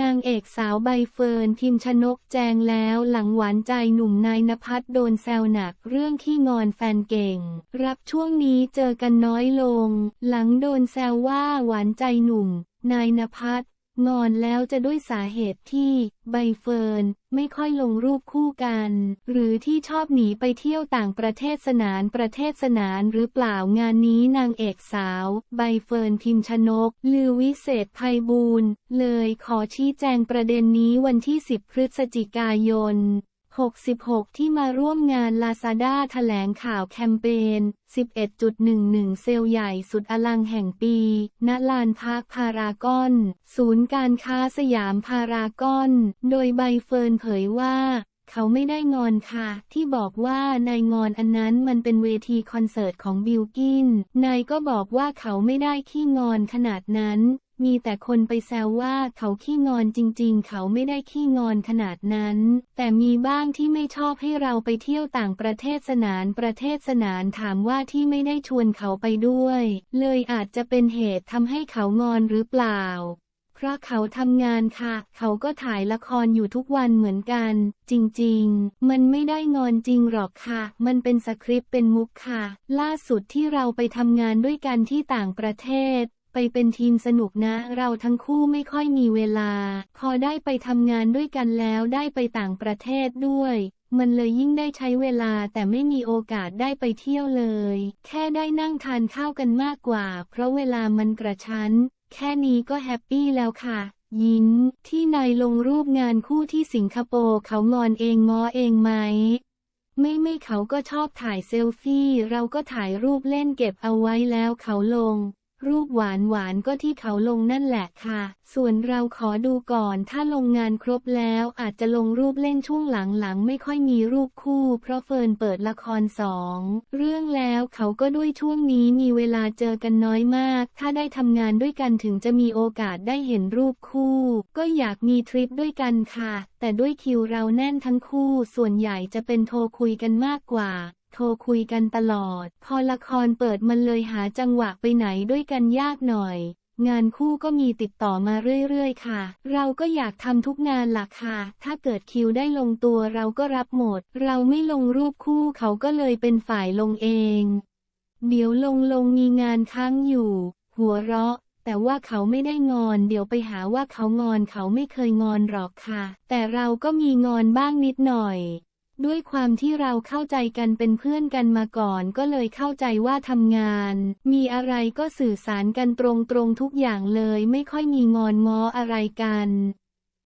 นางเอกสาวใบเฟิร์นพิมชนกแจงแล้วหลังหวานใจหนุ่มนายนภัสโดนแซวหนักเรื่องขี้งอนแฟนเก่ง รับช่วงนี้เจอกันน้อยลง หลังโดนแซวว่าหวานใจหนุ่ม นายนภัส งอนแล้วจะด้วยสาเหตุที่ใบเฟิร์นไม่ค่อยลงรูปคู่กัน หรือที่ชอบหนีไปเที่ยวต่างประเทศสนานประเทศสนานหรือเปล่างานนี้นางเอกสาว ใบเฟิร์นพิมชนก ลือวิเศษภัยบูรณ์เลยขอชี้แจงประเด็นนี้วันที่ 10 พฤศจิกายน 66 ที่มาร่วมงานลาซาด้าแถลงข่าวแคมเปญ 11.11 เซลล์ใหญ่สุดอลังแห่งปี ณ ลานพักพารากอน ศูนย์การค้าสยามพารากอน โดยใบเฟิร์นเผยว่า เขาไม่ได้งอนค่ะ ที่บอกว่านายงอนอันนั้นมันเป็นเวทีคอนเสิร์ตของบิลกิน นายก็บอกว่าเขาไม่ได้ขี้งอนขนาดนั้น มีแต่คนไปแซวว่าเขาขี้งอนจริง ๆ เขาไม่ได้ขี้งอนขนาดนั้น แต่มีบ้างที่ไม่ชอบให้เราไปเที่ยวต่างประเทศสนานประเทศสนานถามว่าที่ไม่ได้ชวนเขาไปด้วย เลยอาจจะเป็นเหตุทำให้เขางอนหรือเปล่าเพราะเขาทำงานค่ะ เขาก็ถ่ายละครอยู่ทุกวันเหมือนกัน จริงๆ มันไม่ได้งอนจริงหรอกค่ะ มันเป็นสคริปต์เป็นมุกค่ะ ล่าสุดที่เราไปทำงานด้วยกันที่ต่างประเทศ ไปเป็นทีมสนุกนะ เราทั้งคู่ไม่ค่อยมีเวลา พอได้ไปทำงานด้วยกันแล้วได้ไปต่างประเทศด้วย มันเลยยิ่งได้ใช้เวลาแต่ไม่มีโอกาสได้ไปเที่ยวเลย แค่ได้นั่งทานข้าวกันมากกว่า เพราะเวลามันกระชั้น แค่นี้ก็แฮปปี้แล้วค่ะยิ้มที่นายลงรูปงานคู่ที่สิงคโปร์เขางอนเองง้อเองไหม ไม่ไม่เขาก็ชอบถ่ายเซลฟี่ เราก็ถ่ายรูปเล่นเก็บเอาไว้แล้วเขาลง รูปหวานหวานก็ที่เขาลงนั่นแหละค่ะ ส่วนเราขอดูก่อนถ้าลงงานครบแล้วอาจจะลงรูปเล่นช่วงหลังๆ ไม่ค่อยมีรูปคู่ เพราะเฟิร์นเปิดละครสองเรื่องแล้วเขาก็ด้วยช่วงนี้มีเวลาเจอกันน้อยมาก ถ้าได้ทำงานด้วยกันถึงจะมีโอกาสได้เห็นรูปคู่ ก็อยากมีทริปด้วยกันค่ะ แต่ด้วยคิวเราแน่นทั้งคู่ ส่วนใหญ่จะเป็นโทรคุยกันมากกว่า โทรคุยกันตลอด พอละครเปิดมันเลยหาจังหวะไปไหนด้วยกันยากหน่อย งานคู่ก็มีติดต่อมาเรื่อยๆ ค่ะ เราก็อยากทำทุกงานล่ะค่ะ ถ้าเกิดคิวได้ลงตัวเราก็รับหมด เราไม่ลงรูปคู่เขาก็เลยเป็นฝ่ายลงเอง เดี๋ยวลงลงมีงานค้างอยู่ หัวเราะแต่ว่าเขาไม่ได้งอน เดี๋ยวไปหาว่าเขางอนเขาไม่เคยงอนหรอกค่ะ แต่เราก็มีงอนบ้างนิดหน่อย ด้วยความที่เราเข้าใจกันเป็นเพื่อนกันมาก่อนก็เลยเข้าใจว่าทำงาน มีอะไรก็สื่อสารกันตรงๆทุกอย่างเลยไม่ค่อยมีงอนง้ออะไรกัน